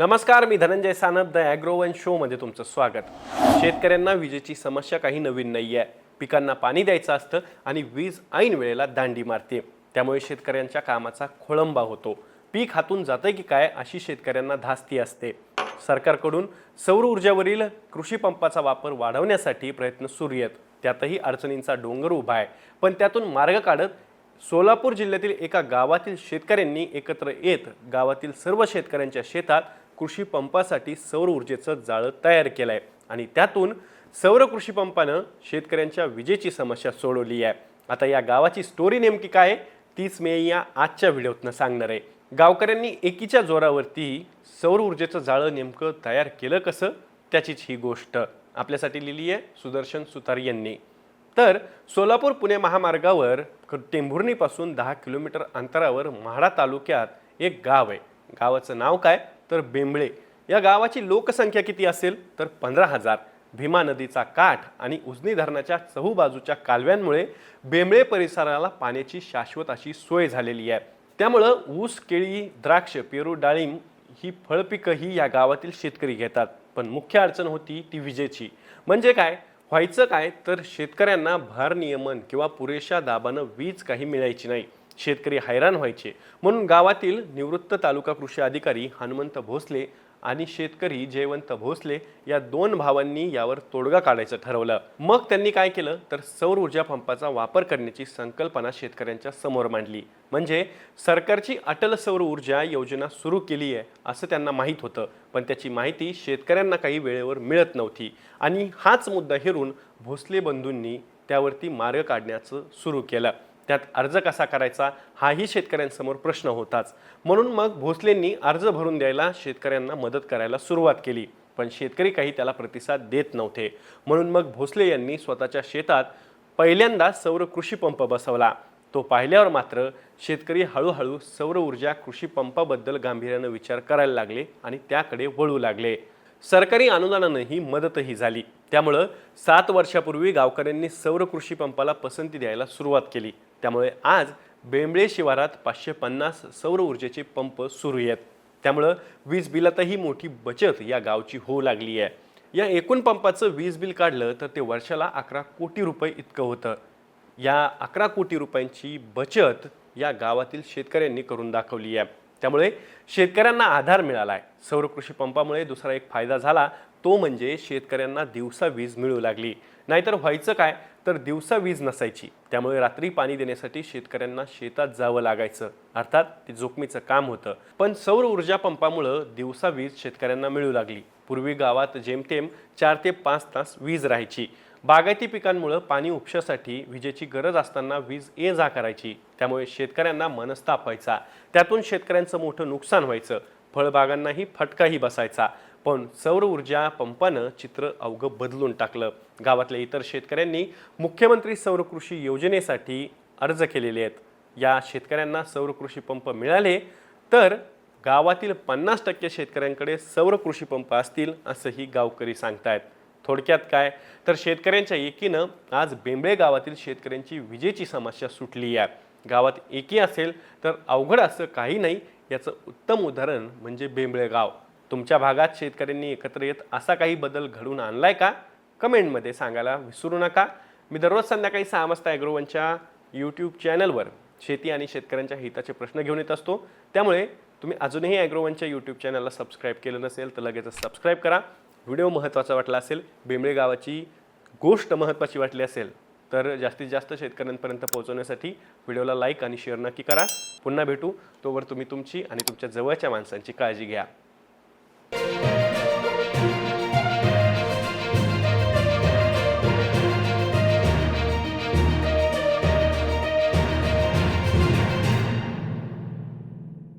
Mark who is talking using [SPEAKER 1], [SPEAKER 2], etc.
[SPEAKER 1] नमस्कार मी धनंजय सानप द ॲग्रोवन शोमध्ये तुमचं स्वागत. शेतकऱ्यांना विजेची समस्या काही नवीन नाही आहे पिकांना पाणी द्यायचं असतं आणि वीज ऐन वेळेला दांडी मारते. त्यामुळे शेतकऱ्यांच्या कामाचा खोळंबा होतो. पीक हातून जातंय की काय अशी शेतकऱ्यांना धास्ती असते. सरकारकडून सौर ऊर्जावरील कृषी पंपाचा वापर वाढवण्यासाठी प्रयत्न सुरू आहेत. त्यातही अडचणींचा डोंगर उभा आहे. पण त्यातून मार्ग काढत सोलापूर जिल्ह्यातील एका गावातील शेतकऱ्यांनी एकत्र येत गावातील सर्व शेतकऱ्यांच्या शेतात कृषी पंपासाठी सौर ऊर्जेचं जाळं तयार केलं आहे आणि त्यातून सौर कृषी पंपानं शेतकऱ्यांच्या विजेची समस्या सोडवली आहे आता या गावाची स्टोरी नेमकी काय आहे, तीच मी या आजच्या व्हिडिओतनं सांगणार आहे. गावकऱ्यांनी एकीच्या जोरावरती सौर ऊर्जेचं जाळं नेमकं तयार केलं कसं त्याचीच ही गोष्ट आपल्यासाठी लिहिली आहे सुदर्शन सुतार यांनी. तर सोलापूर पुणे महामार्गावर टेंभुर्णीपासून दहा किलोमीटर अंतरावर म्हाडा तालुक्यात एक गाव आहे. गावाचं नाव काय? तर बेंबळे. या गावाची लोकसंख्या किती असेल? तर पंधरा हजार. भीमा नदीचा काठ आणि उजनी धरणाच्या चहूबाजूच्या कालव्यांमुळे बेंबळे परिसराला पाण्याची शाश्वत अशी सोय झालेली आहे. त्यामुळं ऊस केळी द्राक्ष पेरू डाळिंब ही फळपिकंही या गावातील शेतकरी घेतात. पण मुख्य अडचण होती ती विजेची. म्हणजे काय? व्हायचं काय? तर शेतकऱ्यांना भारनियमन किंवा पुरेशा दाबानं वीज काही मिळायची नाही. शेतकरी हैराण व्हायचे. म्हणून गावातील निवृत्त तालुका कृषी अधिकारी हनुमंत भोसले आणि शेतकरी जयवंत भोसले या दोन भावांनी यावर तोडगा काढायचं ठरवलं. मग त्यांनी काय केलं? तर सौर ऊर्जा पंपाचा वापर करण्याची संकल्पना शेतकऱ्यांच्या समोर मांडली. म्हणजे सरकारची अटल सौर ऊर्जा योजना सुरू केली आहे असं त्यांना माहीत होतं. पण त्याची माहिती शेतकऱ्यांना काही वेळेवर मिळत नव्हती. आणि हाच मुद्दा हेरून भोसले बंधूंनी त्यावरती मार्ग काढण्याचं सुरू केलं. त्यात अर्ज कसा करायचा हाही शेतकऱ्यांसमोर प्रश्न होताच. म्हणून मग भोसलेंनी अर्ज भरून द्यायला शेतकऱ्यांना मदत करायला सुरुवात केली. पण शेतकरी काही त्याला प्रतिसाद देत नव्हते. म्हणून मग भोसले यांनी स्वतःच्या शेतात पहिल्यांदा सौर कृषी पंप बसवला. तो पाहिल्यावर मात्र शेतकरी हळूहळू सौर ऊर्जा कृषी पंपाबद्दल गांभीर्यानं विचार करायला लागले आणि त्याकडे वळू लागले. सरकारी अनुदानानं ही मदतही झाली. त्यामुळं सात वर्षापूर्वी गावकऱ्यांनी सौर कृषी पंपाला पसंती द्यायला सुरुवात केली. त्यामुळे आज बेंबळे शिवारात पाचशे पन्नास सौर ऊर्जेचे पंप सुरू आहेत. त्यामुळं वीज बिलातही मोठी बचत या गावची होऊ लागली आहे. या एकूण पंपाचं वीज बिल काढलं तर ते वर्षाला अकरा कोटी रुपये इतकं होतं. या अकरा कोटी रुपयांची बचत या गावातील शेतकऱ्यांनी करून दाखवली आहे. त्यामुळे शेतकऱ्यांना आधार मिळाला आहे सौर कृषी पंपामुळे दुसरा एक फायदा झाला. तो म्हणजे शेतकऱ्यांना दिवसा वीज मिळू लागली. नाहीतर व्हायचं काय? तर दिवसा वीज नसायची. त्यामुळे रात्री पाणी देण्यासाठी शेतकऱ्यांना शेतात जावं लागायचं. अर्थात ते जोखमीचं काम होतं. पण सौर ऊर्जा पंपामुळं दिवसा वीज शेतकऱ्यांना मिळू लागली. पूर्वी गावात जेमतेम चार ते पाच तास वीज राहायची. बागायती पिकांमुळं पाणी उपशासाठी विजेची गरज असताना वीज ये जा करायची. त्यामुळे शेतकऱ्यांना मनस्ताप व्हायचा. त्यातून शेतकऱ्यांचं मोठं नुकसान व्हायचं. फळबागांनाही फटकाही बसायचा. पण सौर ऊर्जा पंपानं चित्र अवघं बदलून टाकलं. गावातल्या इतर शेतकऱ्यांनी मुख्यमंत्री सौर कृषी योजनेसाठी अर्ज केलेले आहेत. या शेतकऱ्यांना सौर कृषी पंप मिळाले तर गावातील पन्नास टक्के शेतकऱ्यांकडे सौर कृषी पंप असतील असंही गावकरी सांगतायत. थोडक्यात काय? तर शेतकऱ्यांच्या एकीनं आज बेंबळे गावातील शेतकऱ्यांची विजेची समस्या सुटली आहे गावात एकी असेल तर अवघड असं काही नाही याचं उत्तम उदाहरण म्हणजे बेंबळे गाव तुमच्या भागात शेतकऱ्यांनी एकत्र येत असा काही बदल घडवून आणलाय का? कमेंटमध्ये सांगायला विसरू नका. मी दररोज संध्याकाळी सहा वाजता ॲग्रोवनच्या यूट्यूब चॅनलवर शेती आणि शेतकऱ्यांच्या हिताचे प्रश्न घेऊन येत असतो. त्यामुळे तुम्ही अजूनही ॲग्रोवनच्या यूट्यूब चॅनलला सबस्क्राईब केलं नसेल तर लगेच सबस्क्राईब करा. व्हिडिओ महत्त्वाचा वाटला असेल बेंबळे गावाची गोष्ट महत्त्वाची वाटली असेल तर जास्तीत जास्त शेतकऱ्यांपर्यंत पोहोचवण्यासाठी व्हिडिओला लाईक आणि शेअर नक्की करा. पुन्हा भेटू. तोवर तुम्ही तुमची आणि तुमच्या जवळच्या माणसांची काळजी घ्या.